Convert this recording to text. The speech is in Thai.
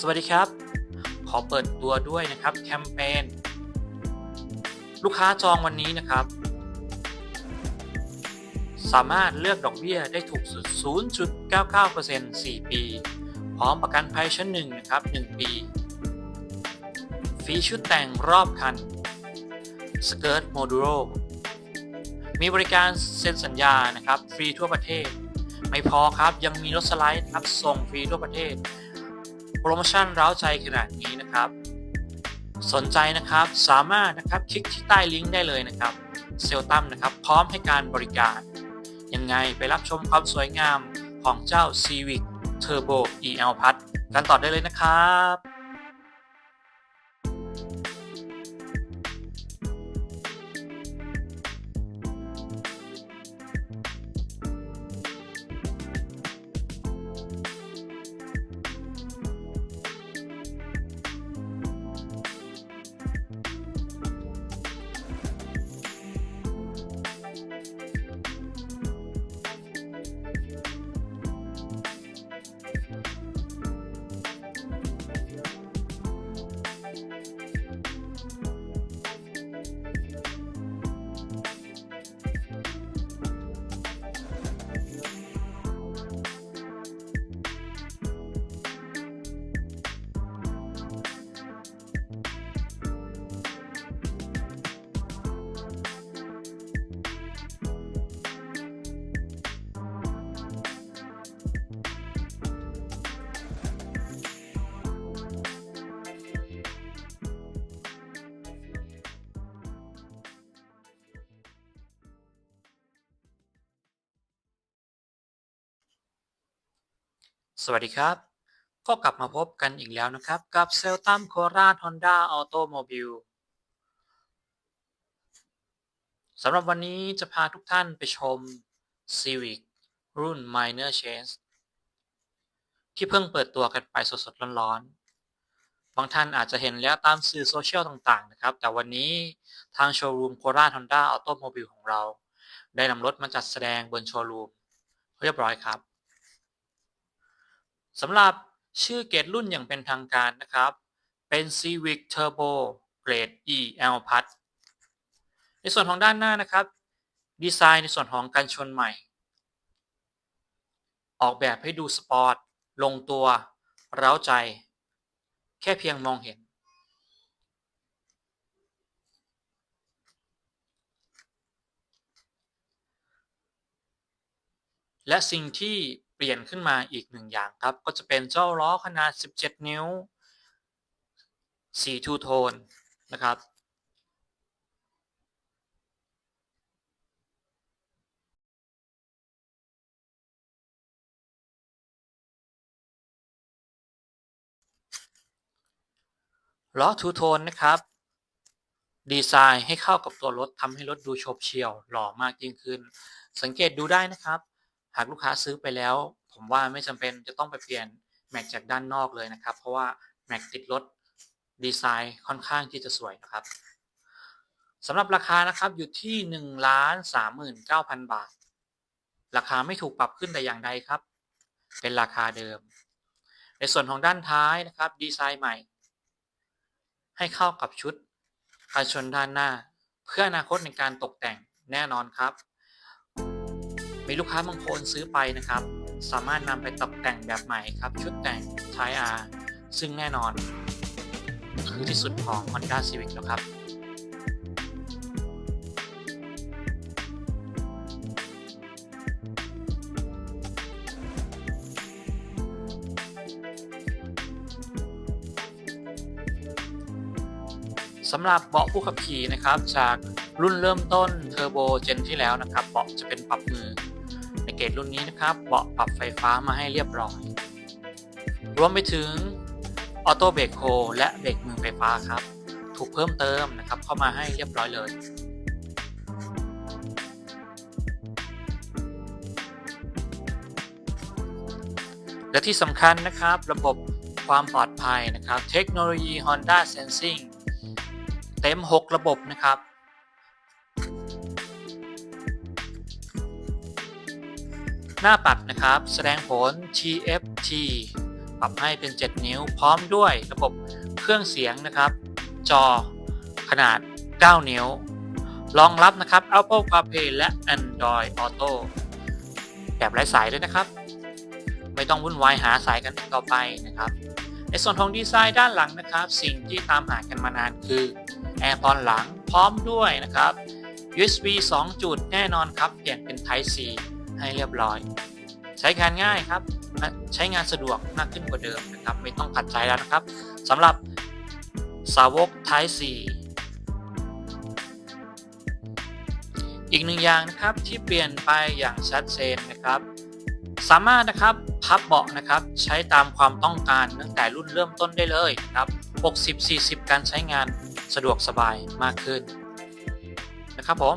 สวัสดีครับ ขอเปิดตัวด้วยนะครับแคมเปญลูกค้าจองวันนี้นะครับ สามารถเลือกดอกเบี้ยได้ถูกสุด 0.99% 4 ปี พร้อมประกันภัยชั้น1นะครับ 1 ปี ฟรีชุดแต่งรอบคันสเกิร์ตโมดูโรมีบริการเซ็นสัญญานะครับ ฟรีทั่วประเทศ ไม่พอครับยังมีรถสไลด์นะครับส่งฟรีทั่วประเทศ ปรโมชั่นร้าวใจขนาดนี้นะครับ สนใจนะครับสามารถนะครับคลิกที่ใต้ลิงก์ได้เลยนะครับเซลตัมนะครับพร้อมให้การบริการยังไงไปรับชมความสวยงามของเจ้า Civic Turbo EL พัดกันต่อได้เลยนะครับ สวัสดีครับ ก็กลับมาพบกันอีกแล้วนะครับ กับเซลตัมโคราชฮอนด้าออโตโมบิลสำหรับวันนี้จะพาทุกท่านไปชม Civic รุ่น Minor Change ที่เพิ่งเปิดตัวกันไปสดๆ ร้อนๆ บางท่านอาจจะเห็นแล้วตามสื่อโซเชียลต่างๆ นะครับ แต่วันนี้ทางโชว์รูมโคราชฮอนด้าออโตโมบิลของเรา ได้นำรถมาจัดแสดงบนโชว์รูมเรียบร้อยครับ สำหรับชื่อเกรดรุ่นอย่างเป็นทางการนะครับ เป็น Civic Turbo Grade EL p a t ในส่วนของด้านหน้านะครับ ดีไซน์ในส่วนของการชนใหม่ ออกแบบให้ดูสปอร์ต ลงตัว เร้าใจ แค่เพียงมองเห็น และสิ่งที่ เปลี่ยนขึ้นมาอีกหนึ่งอย่างครับ ก็จะเป็นเจ้าล้อขนาด 17 นิ้วสีทูโทนนะครับ ล้อทูโทนนะครับ ดีไซน์ให้เข้ากับตัวรถทำให้รถดูโฉบเฉี่ยวหล่อมากยิ่งขึ้น สังเกตดูได้นะครับ หากลูกค้าซื้อไปแล้ว ผมว่าไม่จำเป็นจะต้องไปเปลี่ยนแม็กจากด้านนอกเลยนะครับ เพราะว่าแม็กติดรถดีไซน์ค่อนข้างที่จะสวยนะครับสำหรับราคานะครับอยู่ที่1นึ่งล้านสามหมื่นเก้าพันบาท ราคาไม่ถูกปรับขึ้นแต่อย่างใดครับ เป็นราคาเดิม ในส่วนของด้านท้ายนะครับ ดีไซน์ใหม่ ให้เข้ากับชุดการชนด้านหน้า เพื่ออนาคตในการตกแต่งแน่นอนครับ มีลูกค้าบางคนซื้อไปนะครับ สามารถนำไปตกแต่งแบบใหม่ครับ ชุดแต่ง t y R ซึ่งแน่นอน คือที่สุดของ Honda Civic แล้วครับสำหรับเบาะผู้ขับขี่นะครับ จากรุ่นเริ่มต้นเทอร์โบเจนที่แล้วนะครับ เบาะจะเป็นปรับมือ เกรดรุ่นนี้นะครับ เบาะปรับไฟฟ้ามาให้เรียบร้อย รวมไปถึงออโต้เบรกโฮและเบรกมือไฟฟ้าครับ ถูกเพิ่มเติมนะครับเข้ามาให้เรียบร้อยเลยและที่สำคัญนะครับระบบความปลอดภัยนะครับ เทคโนโลยี Honda Sensing เต็ม 6 ระบบนะครับ หน้าปัดนะครับ แสดงผล TFT ปรับให้เป็น 7 นิ้วพร้อมด้วยระบบเครื่องเสียงนะครับ จอขนาด 9 นิ้ว รองรับนะครับ Apple CarPlay และ Android Auto แบบไร้สายด้วยนะครับ ไม่ต้องวุ่นวายหาสายกันต่อไปนะครับในส่วนของดีไซน์ด้านหลังนะครับ สิ่งที่ตามหากันมานานคือแอร์พอร์ตหลังพร้อมด้วยนะครับ USB 2 จุดแน่นอนครับ เปลี่ยนเป็น Type C ให้เรียบร้อย ใช้งานง่ายครับใช้งานสะดวกมากขึ้นกว่าเดิมนะครับ ไม่ต้องขัดใจแล้วนะครับสำหรับสาวก Type C อีกหนึ่งอย่างนะครับที่เปลี่ยนไปอย่างชัดเจนนะครับ สามารถนะครับพับเบาะนะครับใช้ตามความต้องการตั้งแต่รุ่นเริ่มต้นได้เลยนะครับ60-40 การใช้งานสะดวกสบายมากขึ้นนะครับผม